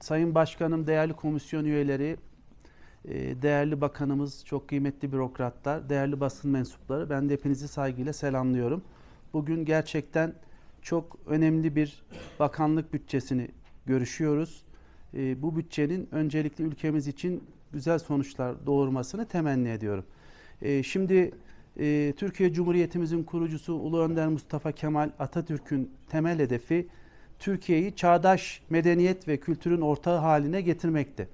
Sayın Başkanım, değerli komisyon üyeleri, e, değerli bakanımız, çok kıymetli bürokratlar, değerli basın mensupları, ben de hepinizi saygıyla selamlıyorum. Bugün gerçekten çok önemli bir bakanlık bütçesini görüşüyoruz. E, Bu bütçenin öncelikle ülkemiz için güzel sonuçlar doğurmasını temenni ediyorum. E, Şimdi Türkiye Cumhuriyetimizin kurucusu Ulu Önder Mustafa Kemal Atatürk'ün temel hedefi Türkiye'yi çağdaş medeniyet ve kültürün ortağı haline getirmekti.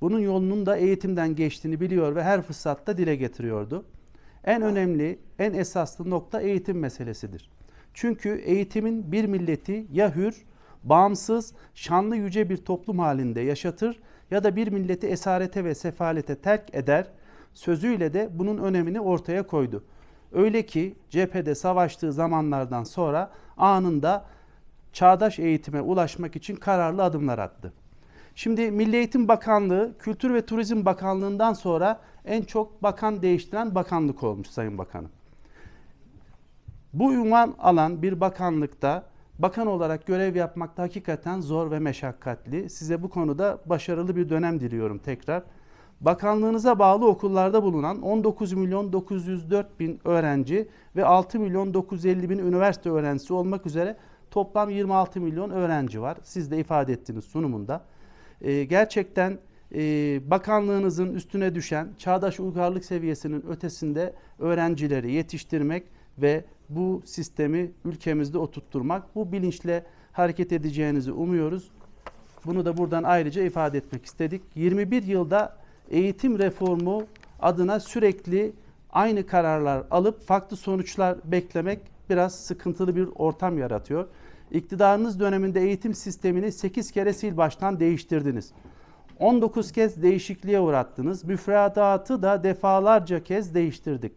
Bunun yolunun da eğitimden geçtiğini biliyor ve her fırsatta dile getiriyordu. En önemli, en esaslı nokta eğitim meselesidir. Çünkü eğitimin bir milleti ya hür, bağımsız, şanlı yüce bir toplum halinde yaşatır ya da bir milleti esarete ve sefalete terk eder. Sözüyle de bunun önemini ortaya koydu. Öyle ki cephede savaştığı zamanlardan sonra anında çağdaş eğitime ulaşmak için kararlı adımlar attı. Şimdi Milli Eğitim Bakanlığı, Kültür ve Turizm Bakanlığı'ndan sonra en çok bakan değiştiren bakanlık olmuş Sayın Bakanım. Bu ünvan alan bir bakanlıkta bakan olarak görev yapmak da hakikaten zor ve meşakkatli. Size bu konuda başarılı bir dönem diliyorum tekrar. Bakanlığınıza bağlı okullarda bulunan 19 milyon 904 bin öğrenci ve 6 milyon 950 bin üniversite öğrencisi olmak üzere toplam 26 milyon öğrenci var. Siz de ifade ettiniz sunumunda. Ee, gerçekten e, bakanlığınızın üstüne düşen çağdaş uygarlık seviyesinin ötesinde öğrencileri yetiştirmek ve bu sistemi ülkemizde oturtturmak. Bu bilinçle hareket edeceğinizi umuyoruz. Bunu da buradan ayrıca ifade etmek istedik. 21 yılda eğitim reformu adına sürekli aynı kararlar alıp farklı sonuçlar beklemek biraz sıkıntılı bir ortam yaratıyor. İktidarınız döneminde eğitim sistemini 8 kere sil baştan değiştirdiniz. 19 kez değişikliğe uğrattınız. Müfredatı da defalarca kez değiştirdik.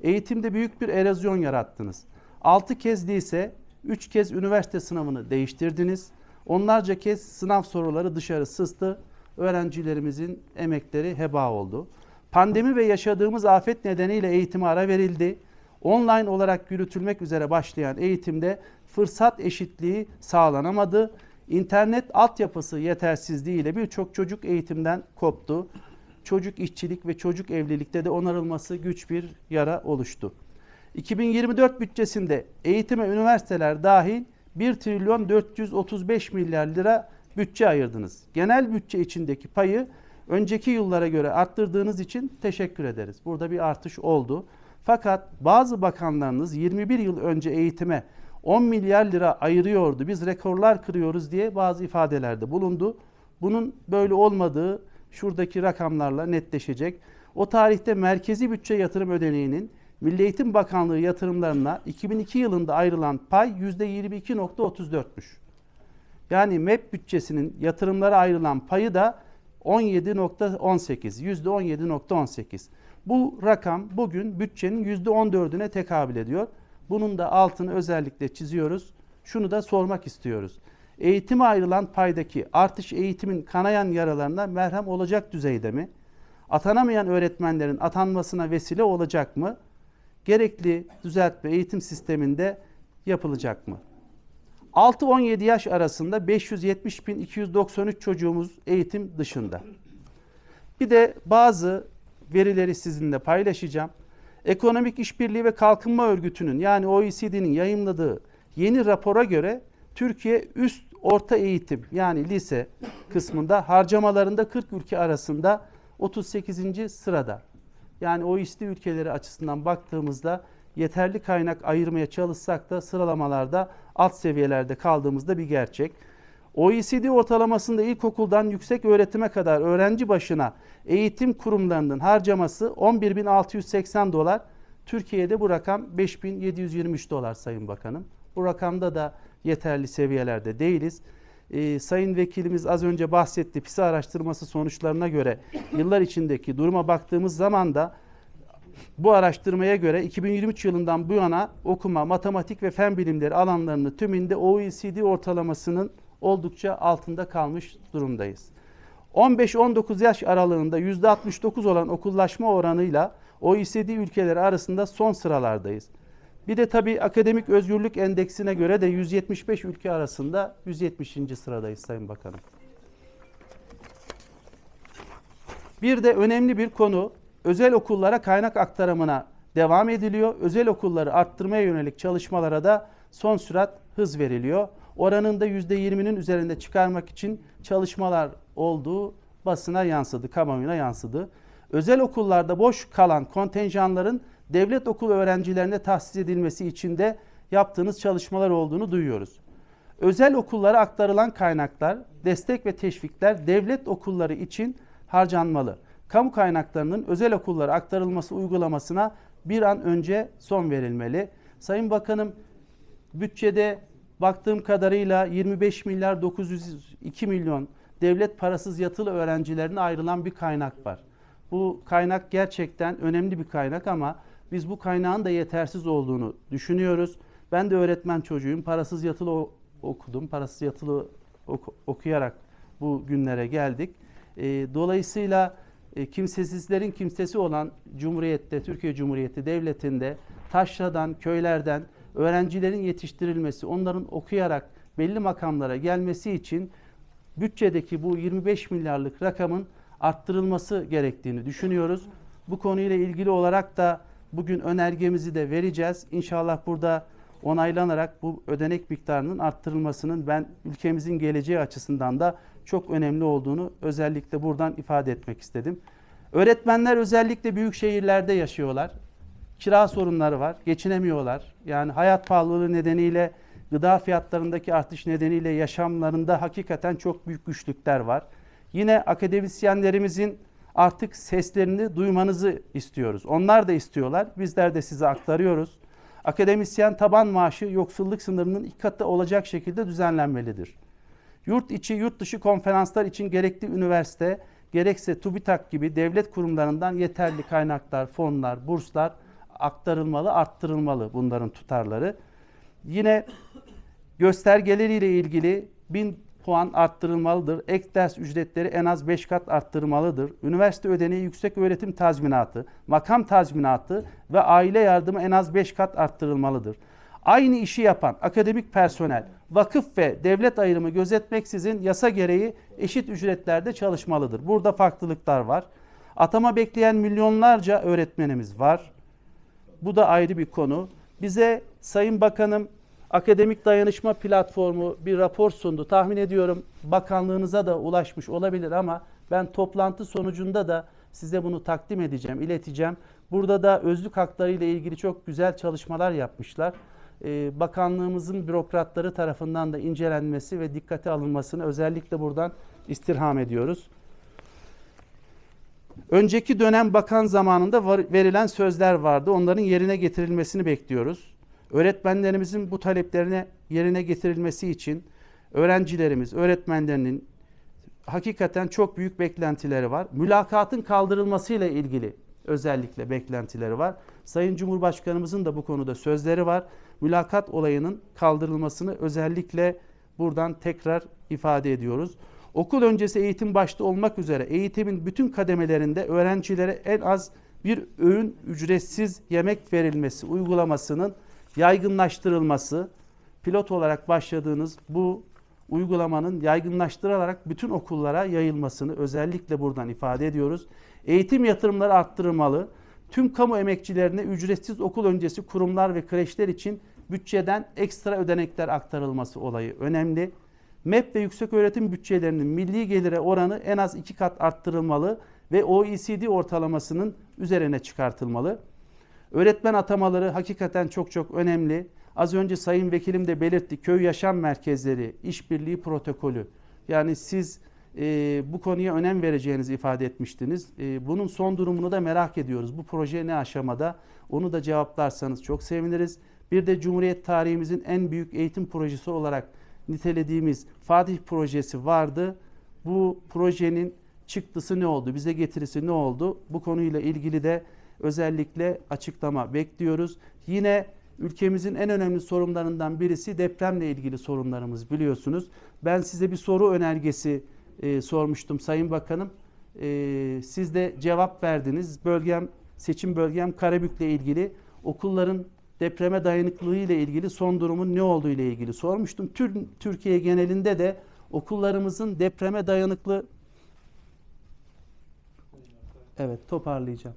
Eğitimde büyük bir erozyon yarattınız. 6 kez değilse 3 kez üniversite sınavını değiştirdiniz. Onlarca kez sınav soruları dışarı sızdı. Öğrencilerimizin emekleri heba oldu. Pandemi ve yaşadığımız afet nedeniyle eğitime ara verildi. Online olarak yürütülmek üzere başlayan eğitimde fırsat eşitliği sağlanamadı. İnternet altyapısı yetersizliğiyle birçok çocuk eğitimden koptu. Çocuk işçilik ve çocuk evlilikte de onarılması güç bir yara oluştu. 2024 bütçesinde eğitime üniversiteler dahil 1 trilyon 435 milyar lira bütçe ayırdınız. Genel bütçe içindeki payı önceki yıllara göre arttırdığınız için teşekkür ederiz. Burada bir artış oldu. Fakat bazı bakanlarınız 21 yıl önce eğitime 10 milyar lira ayırıyordu. Biz rekorlar kırıyoruz diye bazı ifadelerde bulundu. Bunun böyle olmadığı şuradaki rakamlarla netleşecek. O tarihte merkezi bütçe yatırım ödeneğinin Milli Eğitim Bakanlığı yatırımlarına 2002 yılında ayrılan pay %22.34'müş. Yani MEP bütçesinin yatırımlara ayrılan payı da 17.18, %17.18. Bu rakam bugün bütçenin %14'üne tekabül ediyor. Bunun da altını özellikle çiziyoruz. Şunu da sormak istiyoruz. Eğitime ayrılan paydaki artış eğitimin kanayan yaralarına merhem olacak düzeyde mi? Atanamayan öğretmenlerin atanmasına vesile olacak mı? Gerekli düzeltme eğitim sisteminde yapılacak mı? 6-17 yaş arasında 570.293 çocuğumuz eğitim dışında. Bir de bazı verileri sizinle paylaşacağım. Ekonomik İşbirliği ve Kalkınma Örgütü'nün yani OECD'nin yayımladığı yeni rapora göre Türkiye üst orta eğitim yani lise kısmında harcamalarında 40 ülke arasında 38. sırada. Yani OECD ülkeleri açısından baktığımızda yeterli kaynak ayırmaya çalışsak da sıralamalarda alt seviyelerde kaldığımızda bir gerçek. OECD ortalamasında ilkokuldan yüksek öğretime kadar öğrenci başına eğitim kurumlarının harcaması 11.680 dolar. Türkiye'de bu rakam 5.723 dolar Sayın Bakanım. Bu rakamda da yeterli seviyelerde değiliz. Ee, Sayın Vekilimiz az önce bahsetti. PISA araştırması sonuçlarına göre yıllar içindeki duruma baktığımız zaman da bu araştırmaya göre 2023 yılından bu yana okuma, matematik ve fen bilimleri alanlarını tümünde OECD ortalamasının oldukça altında kalmış durumdayız. 15-19 yaş aralığında %69 olan okullaşma oranıyla OECD ülkeleri arasında son sıralardayız. Bir de tabii akademik özgürlük endeksine göre de 175 ülke arasında 170. sıradayız Sayın Bakanım. Bir de önemli bir konu özel okullara kaynak aktarımına devam ediliyor. Özel okulları arttırmaya yönelik çalışmalara da son sürat hız veriliyor. Oranın da %20'nin üzerinde çıkarmak için çalışmalar olduğu basına yansıdı, kamuoyuna yansıdı. Özel okullarda boş kalan kontenjanların devlet okulu öğrencilerine tahsis edilmesi için de yaptığınız çalışmalar olduğunu duyuyoruz. Özel okullara aktarılan kaynaklar, destek ve teşvikler devlet okulları için harcanmalı. Kamu kaynaklarının özel okullara aktarılması uygulamasına bir an önce son verilmeli. Sayın Bakanım bütçede baktığım kadarıyla 25 milyar 902 milyon devlet parasız yatılı öğrencilerine ayrılan bir kaynak var. Bu kaynak gerçekten önemli bir kaynak ama biz bu kaynağın da yetersiz olduğunu düşünüyoruz. Ben de öğretmen çocuğuyum. Parasız yatılı okudum. Parasız yatılı oku- okuyarak bu günlere geldik. E, dolayısıyla e, kimsesizlerin kimsesi olan Cumhuriyet'te, Türkiye Cumhuriyeti Devleti'nde taşradan, köylerden öğrencilerin yetiştirilmesi, onların okuyarak belli makamlara gelmesi için bütçedeki bu 25 milyarlık rakamın arttırılması gerektiğini düşünüyoruz. Bu konuyla ilgili olarak da bugün önergemizi de vereceğiz. İnşallah burada onaylanarak bu ödenek miktarının arttırılmasının ben ülkemizin geleceği açısından da çok önemli olduğunu özellikle buradan ifade etmek istedim. Öğretmenler özellikle büyük şehirlerde yaşıyorlar. Kira sorunları var, geçinemiyorlar. Yani hayat pahalılığı nedeniyle, gıda fiyatlarındaki artış nedeniyle yaşamlarında hakikaten çok büyük güçlükler var. Yine akademisyenlerimizin artık seslerini duymanızı istiyoruz. Onlar da istiyorlar, bizler de size aktarıyoruz. Akademisyen taban maaşı yoksulluk sınırının iki katı olacak şekilde düzenlenmelidir. Yurt içi, yurt dışı konferanslar için gerekli üniversite, gerekse TÜBİTAK gibi devlet kurumlarından yeterli kaynaklar, fonlar, burslar aktarılmalı, arttırılmalı bunların tutarları. Yine göstergeleriyle ilgili 1000 puan arttırılmalıdır. Ek ders ücretleri en az 5 kat arttırılmalıdır. Üniversite ödeneği yüksek öğretim tazminatı, makam tazminatı ve aile yardımı en az 5 kat arttırılmalıdır. Aynı işi yapan akademik personel, vakıf ve devlet ayrımı gözetmeksizin yasa gereği eşit ücretlerde çalışmalıdır. Burada farklılıklar var. Atama bekleyen milyonlarca öğretmenimiz var. Bu da ayrı bir konu. Bize Sayın Bakanım Akademik Dayanışma Platformu bir rapor sundu. Tahmin ediyorum bakanlığınıza da ulaşmış olabilir ama ben toplantı sonucunda da size bunu takdim edeceğim, ileteceğim. Burada da özlük hakları ile ilgili çok güzel çalışmalar yapmışlar. Ee, bakanlığımızın bürokratları tarafından da incelenmesi ve dikkate alınmasını özellikle buradan istirham ediyoruz. Önceki dönem bakan zamanında var- verilen sözler vardı. Onların yerine getirilmesini bekliyoruz. Öğretmenlerimizin bu taleplerine yerine getirilmesi için öğrencilerimiz, öğretmenlerinin hakikaten çok büyük beklentileri var. Mülakatın kaldırılmasıyla ilgili özellikle beklentileri var. Sayın Cumhurbaşkanımızın da bu konuda sözleri var. Mülakat olayının kaldırılmasını özellikle buradan tekrar ifade ediyoruz. Okul öncesi eğitim başta olmak üzere eğitimin bütün kademelerinde öğrencilere en az bir öğün ücretsiz yemek verilmesi uygulamasının yaygınlaştırılması, pilot olarak başladığınız bu uygulamanın yaygınlaştırılarak bütün okullara yayılmasını özellikle buradan ifade ediyoruz. Eğitim yatırımları arttırılmalı. Tüm kamu emekçilerine ücretsiz okul öncesi kurumlar ve kreşler için bütçeden ekstra ödenekler aktarılması olayı önemli. MEP ve yüksek öğretim bütçelerinin milli gelire oranı en az iki kat arttırılmalı ve OECD ortalamasının üzerine çıkartılmalı. Öğretmen atamaları hakikaten çok çok önemli. Az önce Sayın Vekilim de belirtti. Köy yaşam merkezleri, işbirliği protokolü. Yani siz e, bu konuya önem vereceğinizi ifade etmiştiniz. E, bunun son durumunu da merak ediyoruz. Bu proje ne aşamada? Onu da cevaplarsanız çok seviniriz. Bir de Cumhuriyet tarihimizin en büyük eğitim projesi olarak nitelediğimiz Fatih projesi vardı. Bu projenin çıktısı ne oldu? Bize getirisi ne oldu? Bu konuyla ilgili de özellikle açıklama bekliyoruz. Yine ülkemizin en önemli sorunlarından birisi depremle ilgili sorunlarımız biliyorsunuz. Ben size bir soru önergesi e, sormuştum Sayın Bakanım. E, siz de cevap verdiniz. Bölgem seçim bölgem Karabük'le ilgili okulların depreme dayanıklılığı ile ilgili son durumun ne olduğu ile ilgili sormuştum. Tüm Türkiye genelinde de okullarımızın depreme dayanıklı Evet, toparlayacağım.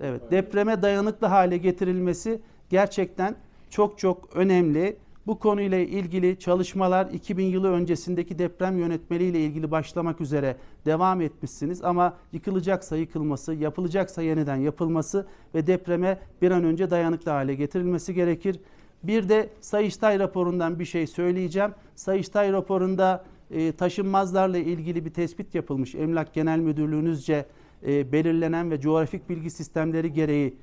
Evet, depreme dayanıklı hale getirilmesi gerçekten çok çok önemli. Bu konuyla ilgili çalışmalar 2000 yılı öncesindeki deprem yönetmeliği ile ilgili başlamak üzere devam etmişsiniz ama yıkılacaksa yıkılması, yapılacaksa yeniden yapılması ve depreme bir an önce dayanıklı hale getirilmesi gerekir. Bir de Sayıştay raporundan bir şey söyleyeceğim. Sayıştay raporunda e, taşınmazlarla ilgili bir tespit yapılmış. Emlak Genel Müdürlüğünüzce e, belirlenen ve coğrafik bilgi sistemleri gereği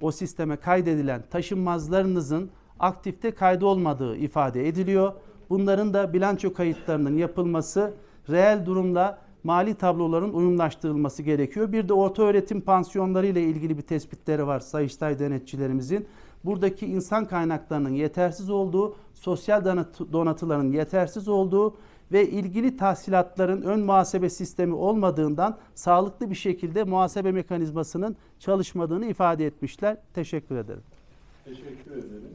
o sisteme kaydedilen taşınmazlarınızın aktifte kaydı olmadığı ifade ediliyor. Bunların da bilanço kayıtlarının yapılması, reel durumla mali tabloların uyumlaştırılması gerekiyor. Bir de orta öğretim pansiyonları ile ilgili bir tespitleri var Sayıştay denetçilerimizin. Buradaki insan kaynaklarının yetersiz olduğu, sosyal donat- donatıların yetersiz olduğu ve ilgili tahsilatların ön muhasebe sistemi olmadığından sağlıklı bir şekilde muhasebe mekanizmasının çalışmadığını ifade etmişler. Teşekkür ederim. Teşekkür ederim.